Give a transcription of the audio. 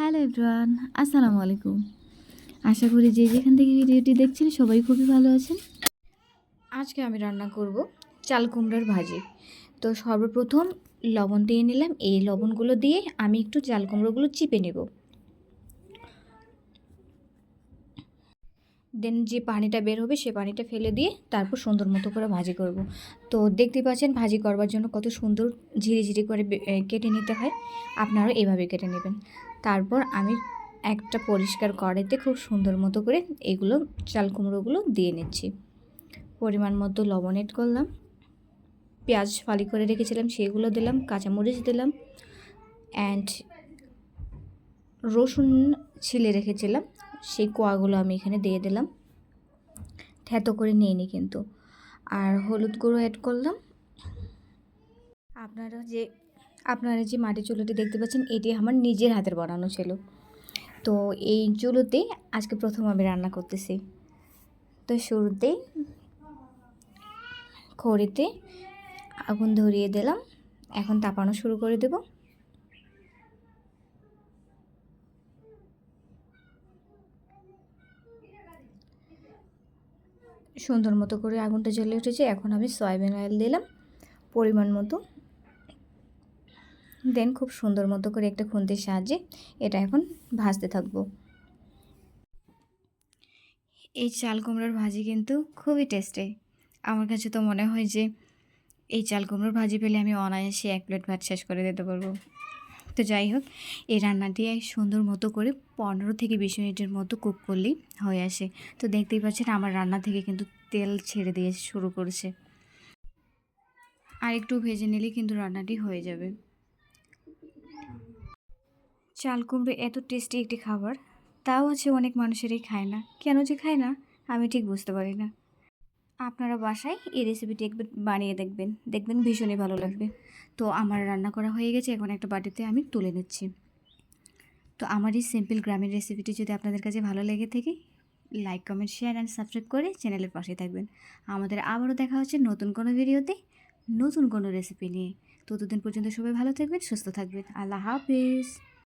Hello everyone, আসসালামু আলাইকুম। আশা করি যে যেখান থেকে ভিডিওটি দেখছেন সবাই খুবই ভালো আছেন। আজকে আমি রান্না করব চাল কুমড়োর ভাজি। তো সর্বপ্রথম লবণ দিয়ে নিলাম। এই লবণগুলো দিয়ে আমি একটু চাল কুমড়োগুলো চিপে নেব। দেন যে পানিটা বের হবে সে পানিটা ফেলে দিয়ে তারপর সুন্দর মতো করে ভাজি করব। তো দেখতে পাচ্ছেন ভাজি করবার জন্য কত সুন্দর ঝিরি ঝিরি করে কেটে নিতে হয়। আপনারাও এভাবে কেটে নেবেন। তারপর আমি একটা পরিষ্কার কড়াইতে খুব সুন্দর মতো করে এগুলো, চাল কুমড়োগুলো দিয়ে নিচ্ছি। পরিমাণ মতো লবণ এড করলাম। পেঁয়াজ ফালি করে রেখেছিলাম, সেগুলো দিলাম, কাঁচামরিচ দিলাম অ্যান্ড রসুন ছিলে রেখেছিলাম, সেই কোয়াগুলো আমি এখানে দিয়ে দিলাম। থ্যাতো করে নিয়ে নিই কিন্তু। আর হলুদ গুঁড়ো অ্যাড করলাম। আপনারা যে আপনারা যে মাটির চুলোটি দেখতে পাচ্ছেন, এটি আমার নিজের হাতের বানানো ছিল তো এই চুলোতে আজকে প্রথম আমি রান্না করতেছি। তো শুরুতেই খড়িতে আগুন ধরিয়ে দিলাম। এখন তাপানো শুরু করে দেব। সুন্দর মতো করে আগুনটা জ্বলে উঠেছে। এখন আমি সয়াবিন অয়েল দিলাম। পরিমাণ মতো দেন খুব সুন্দর মতো করে একটা খুন্তির সাহায্যে এটা এখন ভাজতে থাকব। এই চাল কুমড়োর ভাজি কিন্তু খুবই টেস্টে আমার কাছে তো মনে হয় যে এই চাল কুমড়োর ভাজি পেলে আমি অনায়াসে এক প্লেট ভাত শেষ করে দিতে পারব। তো যাই হোক, এই রান্নাটি সুন্দর মতো করে পনেরো থেকে বিশ মিনিটের মতো কুক করলেই হয়ে আসে। তো দেখতেই পাচ্ছেন আমার রান্না থেকে কিন্তু তেল ছেড়ে দিয়ে শুরু করেছে। আর একটু ভেজে নিলে কিন্তু রান্নাটি হয়ে যাবে। চাল কুমড়ো এত টেস্টি একটি খাবার, তাও আছে অনেক মানুষেরই খায় না। কেন যে খায় না, আমি ঠিক বুঝতে পারি না। আপনারা বাসায় এই রেসিপিটি একবার বানিয়ে দেখবেন। দেখবেন ভীষণই ভালো লাগবে। তো আমার রান্না করা হয়ে গেছে, এখন একটা বাটিতে আমি তুলে নিচ্ছি। তো আমার এই সিম্পল গ্রামের রেসিপিটি যদি আপনাদের কাছে ভালো লেগে থাকে like comment share and subscribe করে চ্যানেলের পাশে থাকবেন। আমাদের আবারও দেখা হচ্ছে নতুন কোনো ভিডিওতে নতুন কোনো রেসিপি নিয়ে। ততদিন পর্যন্ত সবাই ভালো থাকবেন, সুস্থ থাকবেন। আল্লাহ হাফিজ।